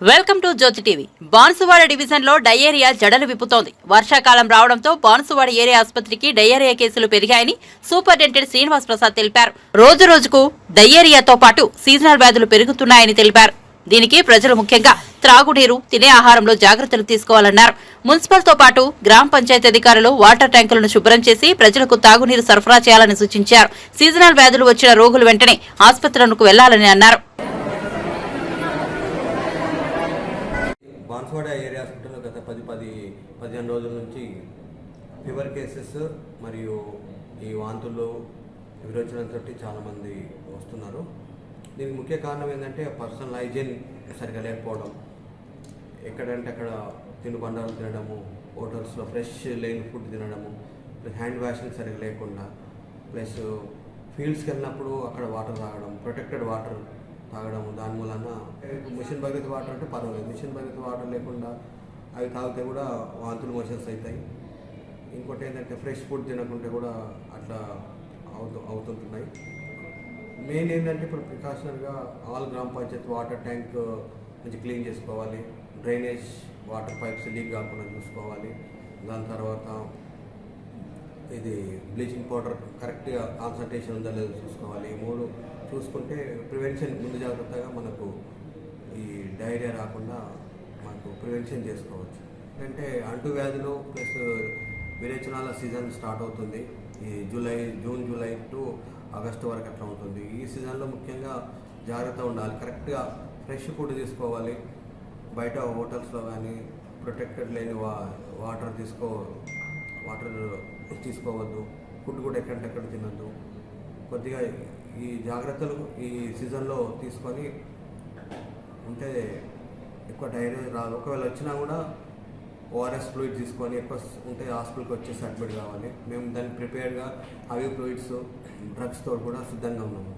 Welcome to Jyothi TV. Banswada డివిజన్లో diarrhoea జడలు విప్పుతోంది. వర్షాకాలం రావడంతో బాన్సువాడ ఏరియా ఆసుపత్రికి డయేరియా కేసులు పెరిగాయని సూపరింటెండెంట్ శ్రీనివాస్ ప్రసాద్ తెలిపారు. రోజు రోజుకు డయేరియాతో పాటు సీజనల్ వ్యాధులు పెరుగుతున్నాయని తెలిపారు. దీనికి ప్రజలు ముఖ్యంగా త్రాగునీరు తినే ఆహారంలో జాగ్రత్తలు తీసుకోవాలన్నారు. మున్సిపల్తో పాటు గ్రామ పంచాయతీ అధికారులు వాటర్ ట్యాంకులను శుభ్రం చేసి ప్రజలకు తాగునీరు సరఫరా చేయాలని సూచించారు. సీజనల్ వ్యాధులు వచ్చిన రోగులు వెంటనే ఆసుపత్రులకు వెళ్ళాలని అన్నారు. బాన్స్వాడ ఏరియా హాస్పిటల్లో గత పది పది పదిహేను రోజుల నుంచి ఫీవర్ కేసెస్ మరియు ఈ వాంతులు విరోచనంతో చాలామంది వస్తున్నారు. దీనికి ముఖ్య కారణం ఏంటంటే పర్సనల్ హైజీన్ సరిగా లేకపోవడం. ఎక్కడంటే అక్కడ తినుబండాలు తినడము హోటల్స్లో ఫ్రెష్ లేని ఫుడ్ తినడము హ్యాండ్ వాషింగ్ సరిగా లేకుండా ప్లస్ ఫీల్డ్స్కి వెళ్ళినప్పుడు అక్కడ వాటర్ తాగడం ప్రొటెక్టెడ్ వాటర్ తాగడము దాని మూలన మిషన్ భగీరథ వాటర్ అంటే పర్వాలేదు. మిషన్ భగీరథ వాటర్ లేకుండా అవి తాగితే కూడా వాంతులు మోషన్స్ అవుతాయి. ఇంకోటి ఏంటంటే ఫ్రెష్ ఫుడ్ తినకుంటే కూడా అట్లా అవుతూ అవుతుంటున్నాయి. మెయిన్ ఏంటంటే ఇప్పుడు ప్రికాషనర్గా all gram panchayat water tank మంచి క్లీన్ చేసుకోవాలి. డ్రైనేజ్ వాటర్ పైప్స్ లీక్ కాకుండా చూసుకోవాలి. దాని తర్వాత ఇది బ్లీచింగ్ పౌడర్ కరెక్ట్గా కాన్సన్ట్రేషన్ ఉందా లేదో చూసుకోవాలి. ఈ మూడు చూసుకుంటే ప్రివెన్షన్ ముందు జాగ్రత్తగా మనకు ఈ డైరియా రాకుండా మనకు ప్రివెన్షన్ చేసుకోవచ్చు. అంటే అంటు వ్యాధులు ప్లస్ విరేచనాల సీజన్ స్టార్ట్ అవుతుంది. ఈ July June July to August వరకు అట్లా ఉంటుంది. ఈ సీజన్లో ముఖ్యంగా జాగ్రత్త ఉండాలి. కరెక్ట్గా ఫ్రెష్ ఫుడ్ తీసుకోవాలి. బయట హోటల్స్లో కానీ ప్రొటెక్టెడ్ లేని వా వాటర్ తీసుకో వాటర్ తీసుకోవద్దు ఫుడ్ కూడా ఎక్కడంటెక్కడ తినద్దు. కొద్దిగా ఈ జాగ్రత్తలు ఈ సీజన్లో తీసుకొని ఉంటే ఎక్కువ డైరీ రాదు. ఒకవేళ వచ్చినా కూడా ఓఆర్ఎస్ ఫ్లూయిడ్ తీసుకొని ఎక్కువ ఉంటే హాస్పిటల్కి వచ్చేసి అడ్మిట్ కావాలి. మేము దాన్ని ప్రిపేర్డ్గా అవి ఫ్లూయిడ్స్ డ్రగ్స్తో కూడా సిద్ధంగా ఉన్నాము.